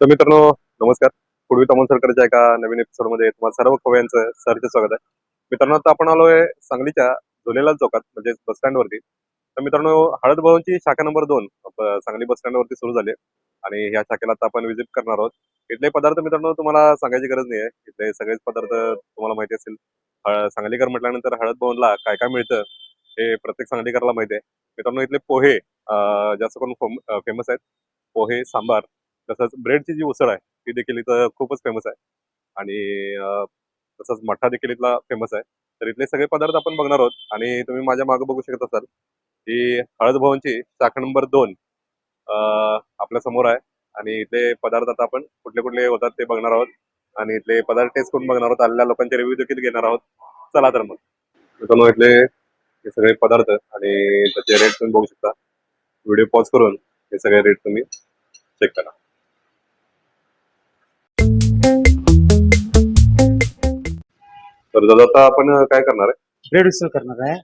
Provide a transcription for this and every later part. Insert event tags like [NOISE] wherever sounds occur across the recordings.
तर मित्रांनो नमस्कार. पूर्वी तमन सरकारच्या एका नवीन एपिसोडमध्ये तुम्हाला सर्व खवयांचं सरचं स्वागत आहे. मित्रांनो आता आपण आलोय सांगलीच्या झुलेलाल चौकात म्हणजे बस स्टँड वरती. तर मित्रांनो हळद भवनची शाखा नंबर दोन सांगली बस स्टँड वरती सुरू झाली आणि ह्या शाखेला आता आपण व्हिजिट करणार आहोत. इथले पदार्थ मित्रांनो तुम्हाला सांगायची गरज नाही आहे इथले सगळेच पदार्थ तुम्हाला माहिती असेल. सांगलीकर म्हटल्यानंतर हळद भवनला काय काय मिळतं हे प्रत्येक सांगलीकरला माहिती आहे. मित्रांनो इथले पोहे जास्त करून फेमस आहेत. पोहे सांबार तसंच ब्रेडची जी उसळ आहे ती देखील इथं खूपच फेमस आहे. आणि तसंच मठ्ठा देखील इथला फेमस आहे. तर इथले सगळे पदार्थ आपण बघणार आहोत. आणि तुम्ही माझ्या मागे बघू शकत असाल ही हळद भवनची शाखा नंबर दोन आपल्यासमोर आहे. आणि इथले पदार्थ आता आपण कुठले कुठले होतात ते बघणार आहोत. आणि इथले पदार्थ टेस्ट करून बघणार आहोत आलेल्या लोकांचे रिव्ह्यू देखील घेणार आहोत. चला तर मग. मित्रांनो इथले हे सगळे पदार्थ आणि त्याचे रेट तुम्ही बघू शकता. व्हिडिओ पॉज करून हे सगळे रेट तुम्ही चेक करा. तर दादा आता आपण काय करणार आहे? ब्रेड उसळ करणार आहे.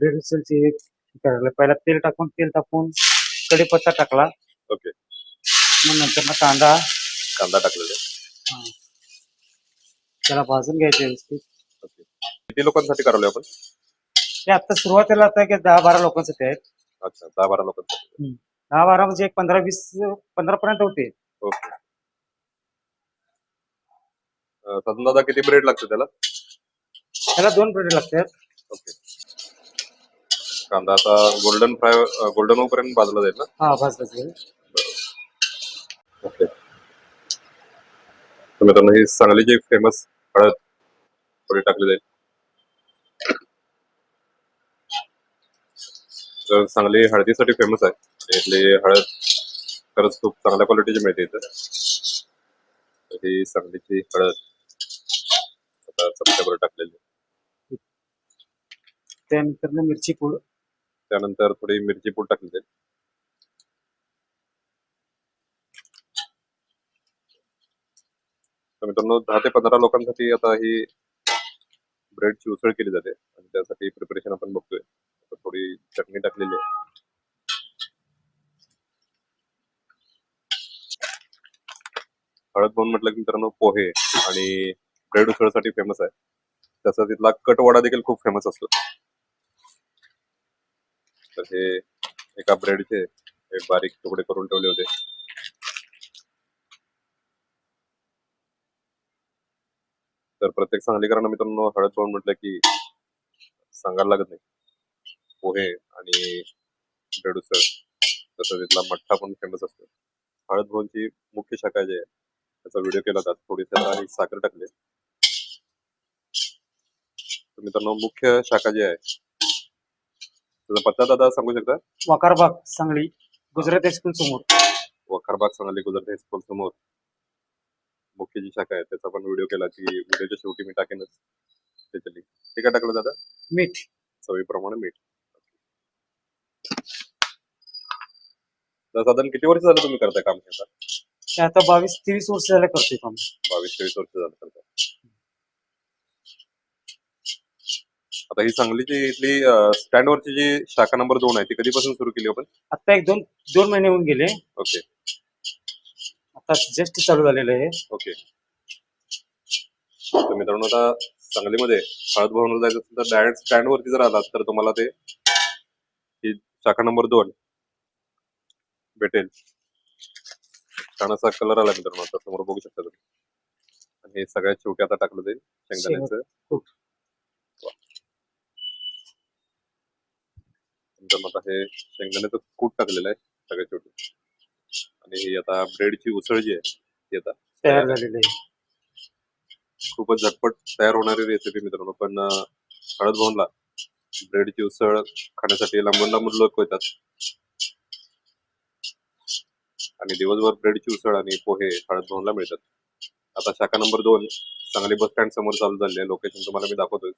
ब्रेड उसळची एक करायला पहिला तेल टाकून तेल टाकून कढीपत्ता टाकला. ओके मग नंतर मग कांदा. कांदा टाकलेला आहे. त्याला भाजून घ्यायचे व्यवस्थित. ओके किती लोकांसाठी करावले आपण? ते आता सुरुवातीला आता की दहा बारा लोकांसाठी आहेत. अच्छा दहा बारा लोकांसाठी. दहा बारा म्हणजे एक पंधरा वीस पंधरा पर्यंत होते ओके साधारण दादा किती ब्रेड लागतं त्याला? त्याला दोन ब्रेड लागतात. ओके. कांदा आता गोल्डन फ्राय गोल्डन होईपर्यंत भाजला जाईल ना? हा भाजलं ओके. तर मित्रांनो ही सांगलीची फेमस हळद थोडी टाकली जाईल. तर सांगली हळदीसाठी फेमस आहे. इथली हळद खरंच खूप चांगल्या क्वालिटीची मिळते इथं. ही सांगलीची हळद आता चमच्यावर टाकलेली. त्यानंतर मिरची पूड. त्यानंतर थोडी मिरची पूड टाकली जाईल तर मित्रांनो दहा ते पंधरा लोकांसाठी आता ही ब्रेडची उसळ केली जाते. आणि त्यासाठी प्रिपरेशन आपण बघतोय. थोडी चटणी टाकलेली आहे. हळद म्हणून म्हटलं की मित्रांनो पोहे आणि ब्रेड उसळसाठी फेमस आहे. तसंच तिथला कटवडा देखील खूप फेमस असतो. तर हे एका ब्रेडचे एक बारीक तुकडे करून ठेवले होते. तर प्रत्येक सांगलीकरांना मित्रांनो हळद पाहून म्हटलं की सांगायला लागत नाही. पोहे आणि ब्रेड उसळ तसं तिथला मठ्ठा पण फेमस असतो. हळद भवनची मुख्य शाखा जी आहे त्याचा व्हिडिओ केला होता थोडी त्याला साखर टाकले. तर मित्रांनो मुख्य शाखा जी आहे त्याचा पत्ता दादा सांगू शकता? वकारबाग सांगली गुजरात हायस्कूल समोर. वखारबाग सांगली गुजरात हायस्कूल समोर. मुख्य जी शाखा आहे त्याचा पण व्हिडिओ केला की व्हिडिओच्या शेवटी मी टाकेनच. त्याच्याली ठीक आहे टाकलं दादा? मीठ. चवीप्रमाणे मीठ. तर साधारण किती वर्ष झालं तुम्ही करताय काम हे आता? ते आता बावीस तेवीस वर्ष झाले करतोय काम. बावीस तेवीस वर्ष झालं करताय. आता ही सांगलीची इथली स्टँड वरची जी शाखा नंबर दोन आहे ती कधीपासून सुरू केली आपण? आता एक दोन दोन महिने होऊन गेले. ओके. आता जस्ट चालू झालेलं आहे. ओके. तर मित्रांनो आता सांगलीमध्ये हळद भवनला जायचं असेल तर डायरेक्ट स्टँड वरती जर आलात तर तुम्हाला ते ही शाखा नंबर दोन भेटेल. छान असा कलर आला मित्रांनो आता समोर बघू शकता तुम्ही. आणि हे सगळ्यात शेवटी आता टाकलं जाईल शेंगदाण्याचं कूट. वा. मित्रांनो आता हे शेंगदाण्याचं कूट टाकलेलं आहे सगळ्यात शेवटी आणि ही आता ब्रेडची उसळ जी आहे ती आता तयार झालेलं आहे. खूपच झटपट तयार होणारी रेसिपी मित्रांनो. पण हळद भवनला ब्रेडची उसळ खाण्यासाठी लांबून लांबून लोक येतात. आणि दिवसभर ब्रेडची उसळ आणि पोहे हळद भवनला मिळतात. आता शाखा नंबर दोन सांगली बस स्टँड समोर चालू झाले लोकेशन तुम्हाला मी दाखवतोय.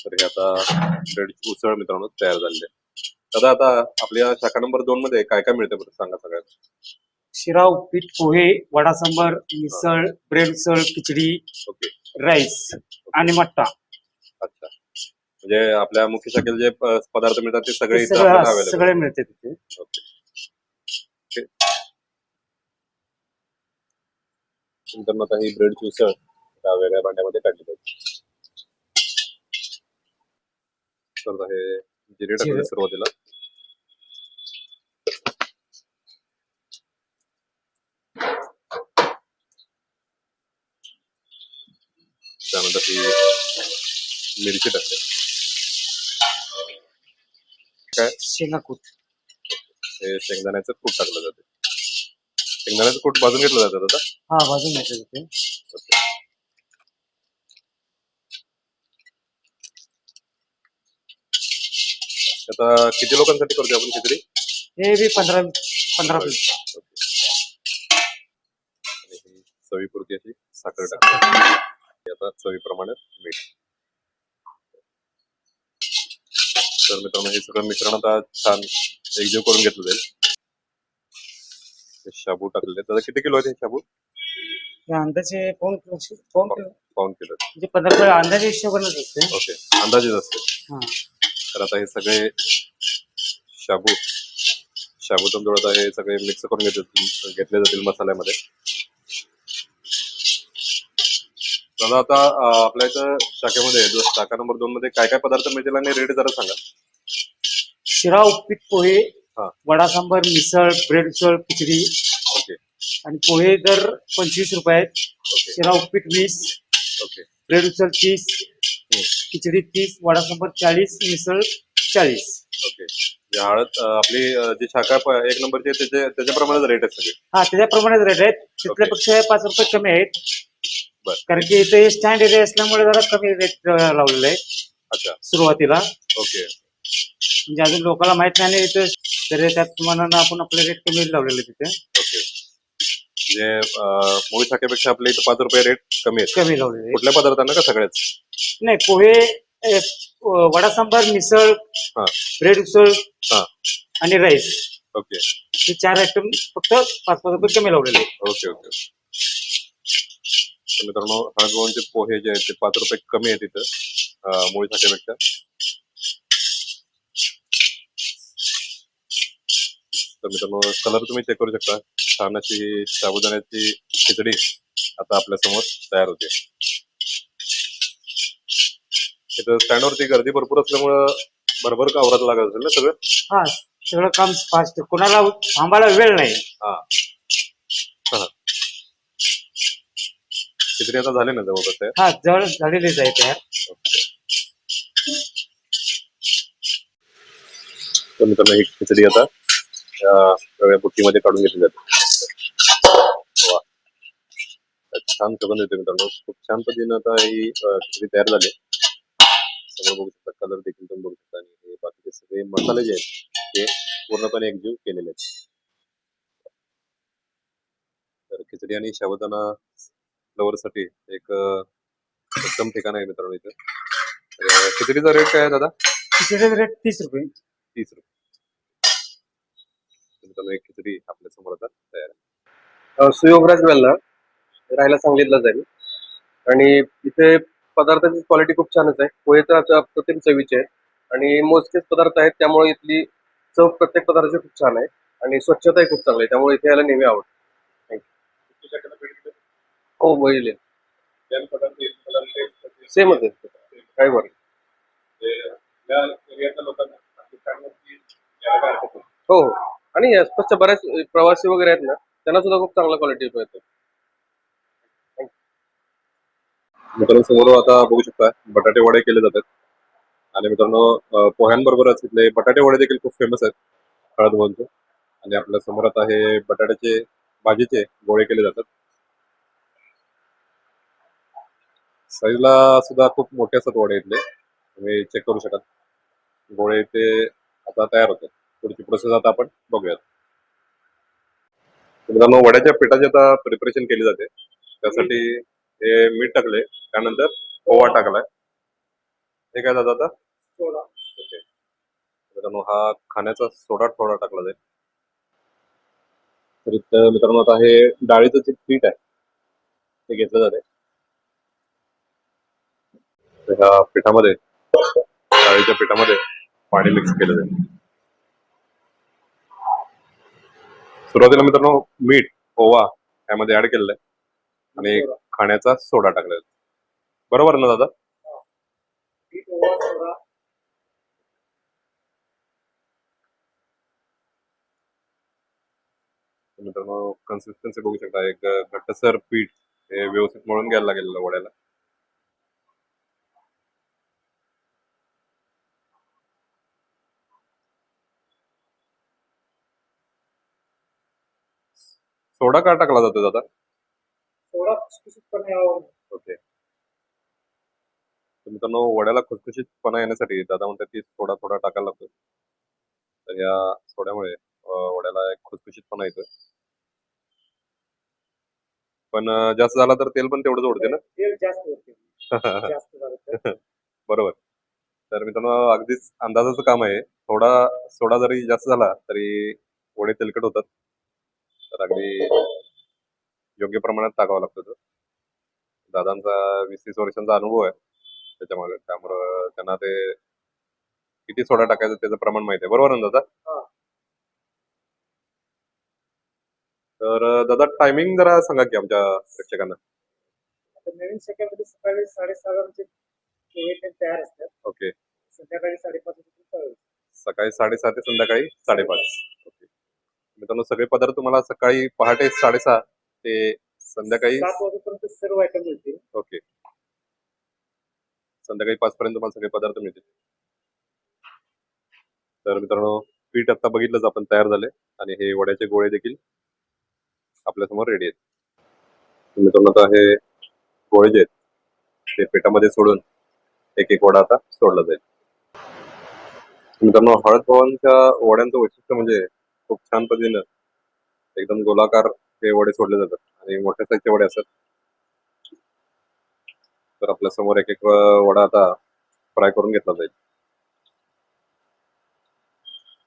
तर हे आता ब्रेडची उसळ मित्रांनो तयार झालेले दादा आता आपल्या शाखा नंबर दोन मध्ये काय काय मिळतं सांगा सगळ्यात शिरा उपीट पोहे वडा सांबार मिसळ ब्रेड उसळ खिचडी ओके. राईस आणि मट्टा. अच्छा. म्हणजे आपल्या मुख्य शाखेत जे पदार्थ मिळतात ते सगळे सगळे मिळते तिथे मग आता ही ब्रेडची उसळ वेगळ्या भांड्यामध्ये काढली पाहिजे. आता हे जिरे जिरे. सुरुवातीला. त्यानंतर ही मिरची टाकली. काय? शेंगाकूट. हे शेंगदाण्याचं कूट टाकलं जाते. शेंगदाण्याचं कूट भाजून घेतलं जातं आता हा भाजून घ्यायचं तिथे किती लोकांसाठी करतोय आपण खिचडी हे बी पंधरा पंधरा पीस. आणि ही चवीपुरती अशी साखर टाकतो आता चवीप्रमाणे मीठ. तर मित्रांनो हे सगळं मिश्रण आता छान एकजीव करून घेतलं जाईल. हे शाबू आहेत. दादा किती किलो आहेत हे शाबू? हे अंदाजे पाऊन किलो पाऊन किलो. पाऊन किलो. म्हणजे पंधरा किलो अंदाजे हिशोबानच असते ओके अंदाजेच असते हा. तर आता हे सगळे शाबू शाबूचं जोड आता हे सगळे मिक्स करून घेतले घेतले जातील मसाल्यामध्ये. दादा आता आपल्या इथं शाखेमध्ये शाखा नंबर दोन मध्ये काय काय पदार्थ मिळतील आणि रेट जरा सांगा. शिरा उपीट पोहे हा. वडा सांबार मिसळ ब्रेड उसळ खिचडी. ओके. आणि पोहे दर पंचवीस रुपये आहेत. ओके. शिरा उपीट वीस. ओके. ब्रेड उसळ तीस. खिचडी तीस वडा सांबार चाळीस मिसळ चाळीस. ओके. जे हळद अं, आपली अं, जी शाखा प- एक नंबरची आहे त्याचे त्याच्याप्रमाणेच रेट आहेत सगळे. हा त्याच्याप्रमाणेच रेट आहेत. तिथल्यापेक्षा पाच रुपये कमी आहेत. बर. कारण की इथे स्टँड एरिया असल्यामुळे जरा कमी रेट लावलेले आहे अच्छा. सुरुवातीला. ओके. म्हणजे अजून लोकांना माहीत नाही आणि इथं तर त्यात मनानं आपण आपले रेट कमी लावलेले तिथे. ओके. म्हणजे अं, मूळ शाखेपेक्षा आपल्या इथं पाच रुपये रेट कमी आहेत कमी लावलेले आहेत. कुठल्या पदार्थांना का सगळ्याच नाही पोहे ए, वडा सांबार मिसळ हा. ब्रेड उसळ हा. आणि राईस ओके हे चार आयटम फक्त पाच पाच रुपये कमी लावलेले आहेत. ओके ओके तर मित्रांनो हळदगोवणचे पोहे जे आहेत ते पाच रुपये कमी आहेत इथं अं, मूळ शाखेपेक्षा तर मित्रांनो कलर तुम्ही चेक करू शकता. छान अशी साबुदाण्याची खिचडी आता आपल्यासमोर तयार होते. इथं स्टँडवरती गर्दी भरपूर असल्यामुळं भरभर कावरात लागत असेल ना सगळं? हा सगळं काम फास्ट कोणाला थांबायला वेळ नाही. हा. हा. खिचडी आता झाली ना जवळपास तयार? हा जवळ झालेलेच आहे तयार. तर मित्रांनो ही खिचडी आता बुट्टीमध्ये काढून घेतली जाते छान सुगंध येते मित्रांनो. खूप छान पद्धतीने आता ही खिचडी तयार झाली समोर बघू शकता कलर देखील तुम्ही बघू शकता. आणि हे बाकीचे सगळे मसाले जे आहेत ते पूर्णपणे एकजीव केलेले आहेत. तर खिचडी आणि साबुदाणा साठी एक उत्तम ठिकाण आहे मित्रांनो इथं. खिचडीचा रेट काय आहे दादा? खिचडीचा रेट तीस रुपये. तीस रुपये. मित्रांनो एक खिचडी आपल्यासमोर आता तयार आहे. सुयोगराज वेल्ला राहायला सांगितलं जाईल. आणि इथे पदार्थाची क्वालिटी खूप छानच आहे. पोहे तर अप्रतिम चवीचे आहेत आणि मोजकेच पदार्थ आहेत त्यामुळे इथली चव प्रत्येक पदार्थाची खूप छान आहे. आणि स्वच्छताही खूप चांगली आहे त्यामुळे इथे यायला नेहमी आवडतं. हो बघितले सेमच आहे. काही बरं हो हो. आणि आसपासच्या बऱ्याच प्रवासी वगैरे आहेत ना त्यांना सुद्धा खूप चांगला क्वालिटी मिळते. मित्रांनो समोर आता बघू शकता बटाटे वडे केले जातात. आणि मित्रांनो पोह्यांबरोबरच इथले बटाटे वडे देखील खूप फेमस आहेत हळद भवनचे. आणि आपल्यासमोर आता हे बटाट्याचे भाजीचे गोळे केले जातात. साईजला सुद्धा खूप मोठे असतात वडे इथले. तुम्ही चेक करू शकाल. गोळे ते आता तयार होतात. पुढची प्रोसेस आता आपण बघूयात. तर मित्रांनो वड्याच्या पिठाची आता प्रिपरेशन केली जाते. त्यासाठी हे मीठ टाकले त्यानंतर ओवा टाकलाय. हे काय जातं आता? सोडा. ओके. मित्रांनो हा खाण्याचा सोडा थोडा टाकला जाईल. तर इथं मित्रांनो आता हे डाळीचं जे पीठ आहे ते घेतलं जाते ह्या पिठामध्ये डाळीच्या पिठामध्ये पाणी मिक्स केलं जाईल. सुरुवातीला मित्रांनो मीठ ओवा यामध्ये ऍड केलेलं आहे. आणि खाण्याचा सोडा टाकलेला. बरोबर ना दादा? मित्रांनो कन्सिस्टन्सी बघू शकता. एक घट्टसर पीठ हे व्यवस्थित मळून घ्यायला लागेल वड्याला. सोडा का टाकला जातो दादा? सोडा खुसखुशीतपणे यावं म्हणून. ओके. तर मित्रांनो वड्याला खुसखुशीतपणा येण्यासाठी दादा म्हणतात की सोडा थोडा टाकायला लागतो तर या सोड्यामुळे वड्याला एक खुसखुशीतपणा येतो पण जास्त झाला तर तेल पण तेवढंच ओढते ना? तेल जास्त होते जास्त झालं तर. [LAUGHS] बरोबर. तर मित्रांनो अगदीच अंदाजाचं काम आहे. थोडा सोडा जरी जास्त झाला तरी वडे तेलकट होतात. तर अगदी योग्य प्रमाणात टाकावा लागतो तो. दादांचा वीस तीस वर्षांचा अनुभव आहे त्याच्यामागे. त्यामुळं त्यांना ते किती सोडा टाकायचं त्याचं प्रमाण माहिती आहे. बरोबर ना दादा? हा. तर दादा टायमिंग जरा सांगा की आमच्या प्रेक्षकांना. आता नवीन शाखेमध्ये सकाळी साडेसहा आमचे पोहे ते तयार असतात. ओके. संध्याकाळी साडेपाच. सकाळी साडेसहा ते संध्याकाळी साडेपाच. मित्रांनो सगळे पदार्थ तुम्हाला सकाळी पहाटे साडेसहा ते संध्याकाळी सात वाजेपर्यंत सर्व आयटम मिळतील. ओके. संध्याकाळी पाच पर्यंत तुम्हाला सगळे पदार्थ मिळतील. तर मित्रांनो पीठ आता बघितलंच आपण तयार झाले. आणि हे वड्याचे गोळे देखील आपल्यासमोर रेडी आहेत. मित्रांनो आता हे गोळे जे आहेत ते पिठामध्ये सोडून एक एक वडा आता सोडला जाईल. मित्रांनो हळद भवानच्या वड्यांचं वैशिष्ट्य म्हणजे खूप छान पद्धतीनं एकदम गोलाकार हे वडे सोडले जातात आणि मोठ्या साईजचे वडे असतात. तर आपल्यासमोर एक एक वडा आता फ्राय करून घेतला जाईल.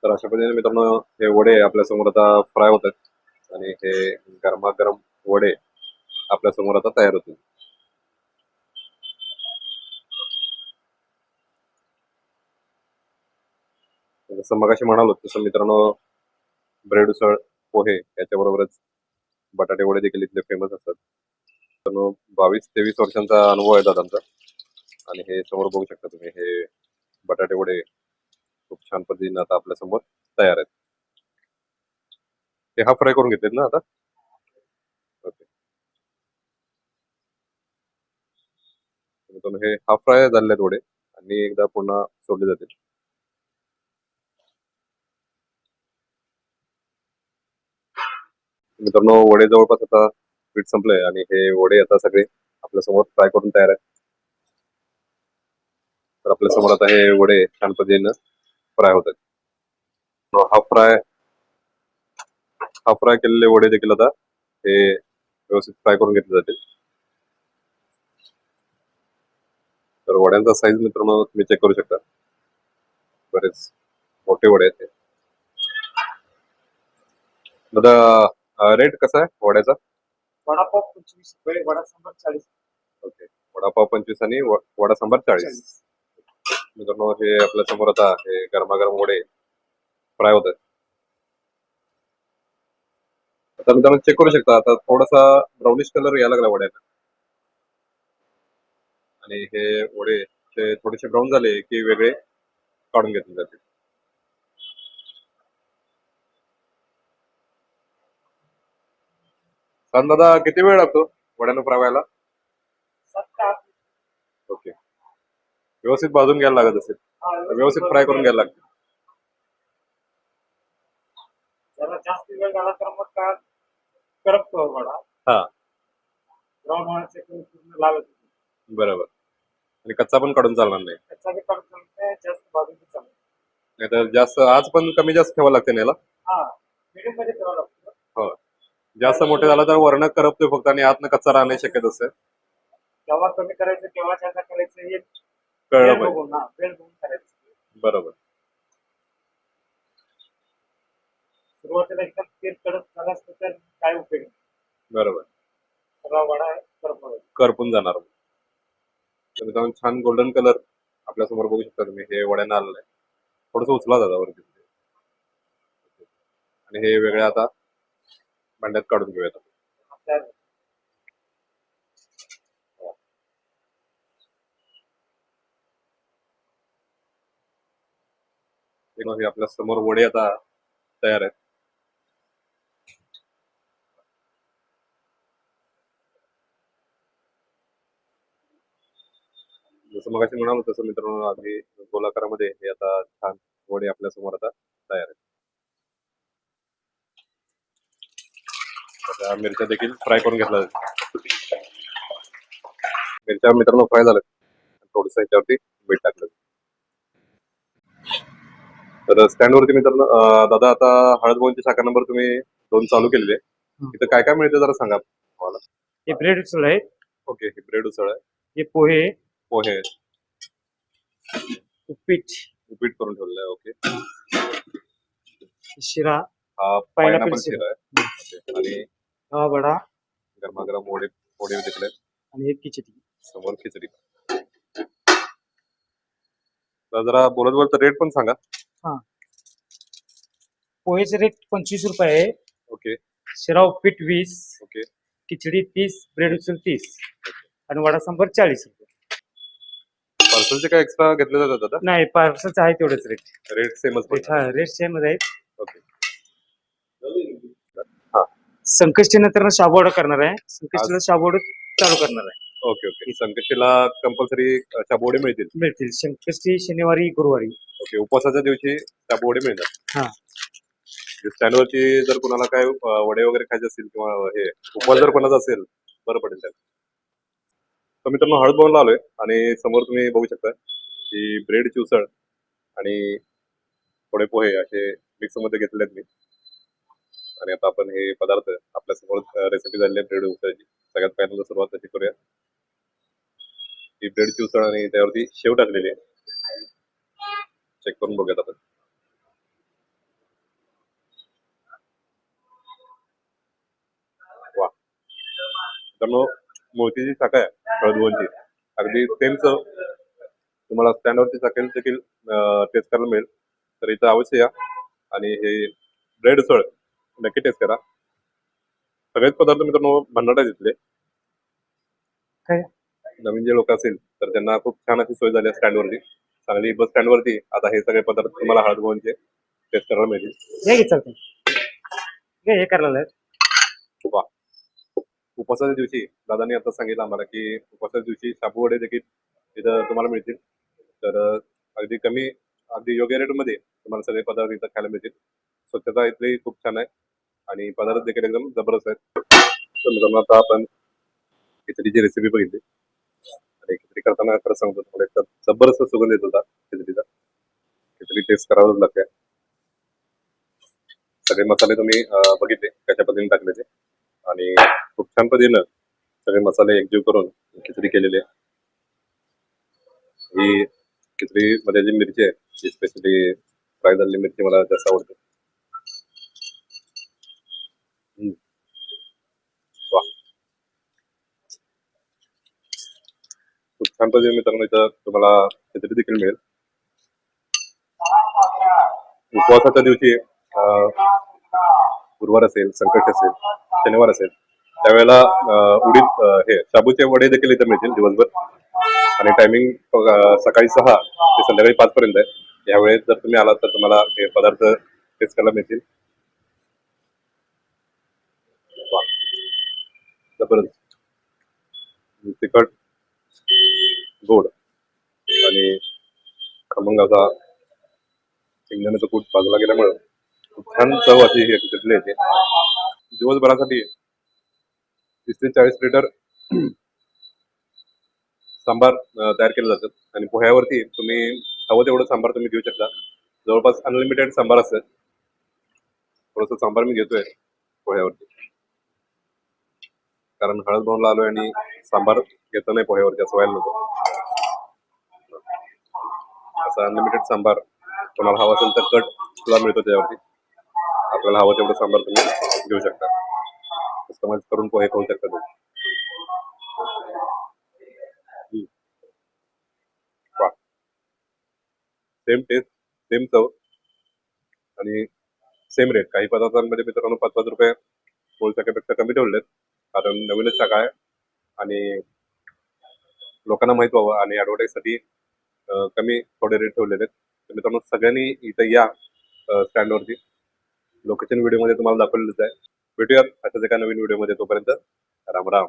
तर अशा पद्धतीने मित्रांनो हे वडे आपल्यासमोर आता फ्राय होतात आणि हे गरमागरम वडे आपल्यासमोर आता तयार होतील. जसं मगाशी म्हणालो तसं मित्रांनो ब्रेड उसळ पोहे याच्याबरोबरच बटाटे वडे देखील इथले फेमस असतात. पण बावीस तेवीस वर्षांचा अनुभव आहे दादांचा. आणि हे समोर बघू शकता तुम्ही हे बटाटे वडे खूप छान पद्धतीने आता आपल्यासमोर तयार आहेत. ते हा फ्राय करून घेतलेत ना आता? ओके. हे हाफ फ्राय झालेले आहेत वडे आणि एकदा पुन्हा सोडले जातील. मित्रांनो वडे जवळपास आता पीठ संपलंय आणि हे वडे आता सगळे आपल्यासमोर फ्राय करून तयार आहेत. तर आपल्यासमोर आता हे वडे छान पद्धतीनं फ्राय होत आहेत. हाफ फ्राय हाफ फ्राय केलेले वडे देखील आता हे व्यवस्थित फ्राय करून घेतले जातील. तर वड्यांचा साईज मित्रांनो तुम्ही चेक करू शकता. बरेच मोठे वडे आहेत दादा रेट कसा आहे वड्याचा? वडापाव पंचवीस वडा सांबार चाळीस. ओके. वडापाव पंचवीस आणि व- वडा सांबार चाळीस. चाळीस. मित्रांनो हे आपल्यासमोर आता हे गरमागरम वडे फ्राय होत आता मित्रांनो चेक करू शकता आता थोडासा ब्राउनिश कलर यायला लागला वड्याला. आणि हे वडे ते थोडेसे ब्राऊन झाले की वेगळे काढून घेतले जातील. पण दादा किती वेळ लागतो वड्यानं आठ ओके. व्यवस्थित भाजून घ्यायला लागत असेल. व्यवस्थित फ्राय करून घ्यायला लागते. जरा जास्त वेळ झाला तर मग काय करपतो वडा. हा. ब्राऊन होण्याचे पूर्ण लावत बरोबर. आणि कच्चा पण काढून चालणार नाही. बी जास्त भाजून बी चालत नाही. तर जास्त आज पण कमी जास्त ठेवावं लागते याला? हा मिडियममध्ये करावं लागतं. जास्त मोठे झालं तर वर्ण करपतोय फक्त आणि आतनं कच्चा राहण्याची शक्यता असते केव्हा कमी करायचं केव्हा जास्त करायचं हे कळलं वेळ पाहिजे. बघून हा वेळ बघून करायचं. बरोबर. सुरुवातीला एकदम तेल कडक झालं असतं तर काय उपयोग नाही. बरोबर. सगळा वडा आहे करपून जाणार. तर मित्रांनो छान गोल्डन कलर आपल्यासमोर बघू शकता तुम्ही. हे वड्यानं आलेलं आहे. थोडस उचला जाता वरती. आणि हे वेगळ्या आता भांड्यात काढून घेऊयात आपण. आपल्यासमोर वडे आता तयार आहेत. जसं मग म्हणालो तसं मित्रांनो आम्ही गोलाकारामध्ये हे आता छान वडे आपल्यासमोर आता तयार आहेत. आता मिरच्या देखील फ्राय करून घेतल्या जातात मिरच्या मित्रांनो फ्राय झाल्यात. थोडस ह्याच्यावरती मीठ टाकलं. तर स्टँड वरती मित्रांनो दादा आता हळद भवनची शाखा नंबर तुम्ही दोन चालू केलेले. इथं काय काय मिळतं जरा सांगा मला हे ब्रेड उसळ आहे. ओके ही ब्रेड उसळ आहे. हे पोहे पोहे उपीट. उपीट करून ठेवलेलं आहे ओके. शिरा. पायनॅपल. शिरा आहे. आणि हा वडा गरमागरम वडे वडे आहेत आणि एक खिचडी समोर खिचडी जरा बोलत बोलत रेट पण सांगा पोहेचे रेट पंचवीस रुपये आहे ओके शिरा उपीट वीस ओके खिचडी तीस ब्रेड उचल तीस आणि वडा सांबर चाळीस रुपये पार्सलचे काय एक्स्ट्रा घेतले जातात दादा नाही पार्सलचं आहे तेवढंच रेट रेट सेमच रेट हा रेट सेम आहे ओके संकष्टी नंतर शाबू वडा करणार आहे. संकष्टीला शाबू वडा चालू करणार आहे. Okay okay. संकष्टीला कंपल्सरी बोडे मिळतील? मिळतील. संकष्टी शनिवारी गुरुवारी. ओके उपवासाच्या दिवशी बोडे मिळतात हा. स्टँडवरची जर कोणाला काय वडे वगैरे खायचे असतील किंवा हे उपवास जर कोणाचा असेल बरं पडेल त्याला. तर मित्रांनो हळद भवनला आलोय आणि समोर तुम्ही बघू शकता की ब्रेडची उसळ आणि थोडे पोहे असे मिक्समध्ये घेतलेले आहेत मी. आणि आता आपण हे पदार्थ आपल्यासमोर रेसिपी झालेली आहे ब्रेड उसळची सगळ्यात पहिल्यांदा सुरुवात तशी करूया. ही ब्रेडची उसळ आणि त्यावरती शेव टाकलेली आहे. चेक करून बघूयात आपण. वा मित्रांनो मोतीची शाखा आहे हळदवनची अगदी सेम चव तुम्हाला स्टँडवरची चाकेल देखील टेस्ट करायला मिळेल. तर इथं अवश्य या. आणि हे ब्रेड उसळ. नक्की टेस्ट करा. सगळेच पदार्थ मित्रांनो भन्नाटा काय? नवीन जे लोक असतील तर त्यांना खूप छान अशी सोय झाली आहे स्टँडवरती. चांगली बस स्टँडवरती आता हे सगळे पदार्थ तुम्हाला हळदभवनचे टेस्ट करायला मिळतील. हे करायला. वा. उपवासाच्या दिवशी दादांनी आता सांगितलं आम्हाला की उपवासाच्या दिवशी शाबू वडे देखील इथं तुम्हाला मिळतील. तर अगदी कमी अगदी योग्य रेटमध्ये तुम्हाला सगळे पदार्थ इथं खायला मिळतील. स्वच्छता इथली खूप छान आहे. आणि पदार्थ देखील एकदम जबरदस्त आहेत. आता आपण खिचडीची रेसिपी बघितली. आणि खिचडी करताना खरं सांगतो तुम्हाला तर जबरदस्त सुगंध येत होता खिचडीचा. खिचडी टेस्ट करावंच लागते. सगळे मसाले तुम्ही बघितले कशा पद्धतीने टाकले ते. आणि खूप छान पद्धतीनं सगळे मसाले एकजीव करून खिचडी केलेली आहे. ही खिचडी मध्ये जी मिरची आहे ती स्पेशली फ्राय झालेली मिरची मला जास्त आवडते. खूप छान पद्धतीने मित्रांनो इथं तुम्हाला खिचडी देखील मिळेल. उपवासाच्या दिवशी गुरुवार असेल संकट असेल शनिवार असेल त्यावेळेला अं, उडीद हे शाबूचे वडे देखील इथे मिळतील दिवसभर. आणि टायमिंग सकाळी सहा ते संध्याकाळी पाच पर्यंत आहे. यावेळेस जर तुम्ही आलात तर तुम्हाला हे पदार्थ टेस्ट करायला मिळतील. जबरदस्त. तिखट गोड. आणि खमंगाचा शेंगदाण्याचा कूट बाजूला गेल्यामुळं खूप छान चव अशी ही येते दिवसभरासाठी तीस ते चाळीस लिटर सांबार तयार केलं जातं आणि पोह्यावरती तुम्ही हवं तेवढं सांबार तुम्ही घेऊ शकता. जवळपास अनलिमिटेड सांबार असतं थोडंसं सांबार मी घेतोय पोह्यावरती. कारण हळद भाऊला आलोय आणि सांबार घेतो नाही पोह्यावरती असं व्हायला नको. असा अनलिमिटेड सांबार. तुम्हाला हवा असेल तर कट सुद्धा मिळतो त्याच्यावरती. आपल्याला हवं तेवढं सांबार तुम्ही घेऊ शकता. कस्टमाइज करून पोहे खाऊ शकता तुम्ही. वा सेम टेस्ट सेम चव. आणि सेम रेट काही पदार्थांमध्ये मित्रांनो पाच पाच रुपये होल कमी ठेवलेत. कारण नवीनच शाखा आहे. आणि लोकांना माहीत व्हावं आणि ॲडव्हर्टाईजसाठी कमी थोडे रेट ठेवलेले आहेत. तर मित्रांनो सगळ्यांनी इथं या स्टँडवरती लोकेशन व्हिडिओमध्ये तुम्हाला दाखवलेलंच आहे. भेटूयात अशाच एका नवीन व्हिडिओमध्ये तोपर्यंत. राम राम.